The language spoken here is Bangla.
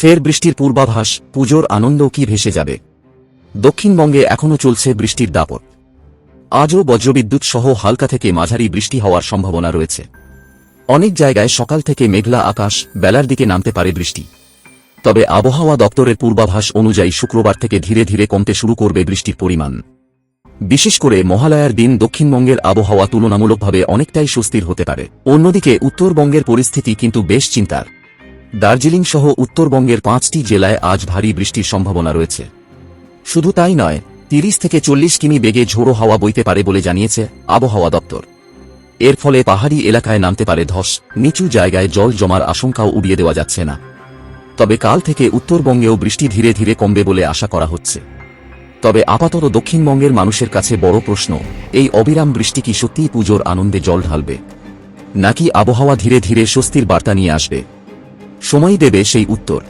ফের বৃষ্টির পূর্বাভাস, পুজোর আনন্দ কি ভেসে যাবে? দক্ষিণবঙ্গে এখনও চলছে বৃষ্টির দাপট। আজও বজ্রবিদ্যুৎ সহ হালকা থেকে মাঝারি বৃষ্টি হওয়ার সম্ভাবনা রয়েছে। অনেক জায়গায় সকাল থেকে মেঘলা আকাশ, বেলার দিকে নামতে পারে বৃষ্টি। তবে আবহাওয়া দপ্তরের পূর্বাভাস অনুযায়ী শুক্রবার থেকে ধীরে ধীরে কমতে শুরু করবে বৃষ্টির পরিমাণ। বিশেষ করে মহালয়ার দিন দক্ষিণবঙ্গের আবহাওয়া তুলনামূলকভাবে অনেকটাই সুস্থির হতে পারে। অন্যদিকে উত্তরবঙ্গের পরিস্থিতি কিন্তু বেশ চিন্তার। দার্জিলিং সহ উত্তরবঙ্গের পাঁচটি জেলায় আজ ভারী বৃষ্টির সম্ভাবনা রয়েছে। শুধু তাই নয়, তিরিশ থেকে চল্লিশ কিমি বেগে ঝোড়ো হাওয়া বইতে পারে বলে জানিয়েছে আবহাওয়া দপ্তর। এর ফলে পাহাড়ি এলাকায় নামতে পারে ধস, নিচু জায়গায় জল জমার আশঙ্কাও উড়িয়ে দেওয়া যাচ্ছে না। তবে কাল থেকে উত্তরবঙ্গেও বৃষ্টি ধীরে ধীরে কমবে বলে আশা করা হচ্ছে। তবে আপাতত দক্ষিণবঙ্গের মানুষের কাছে বড় প্রশ্ন, এই অবিরাম বৃষ্টি কি সত্যিই পুজোর আনন্দে জল ঢালবে? নাকি আবহাওয়া ধীরে ধীরে স্বস্তির বার্তা নিয়ে আসবে? সময় দেবে সেই উত্তর।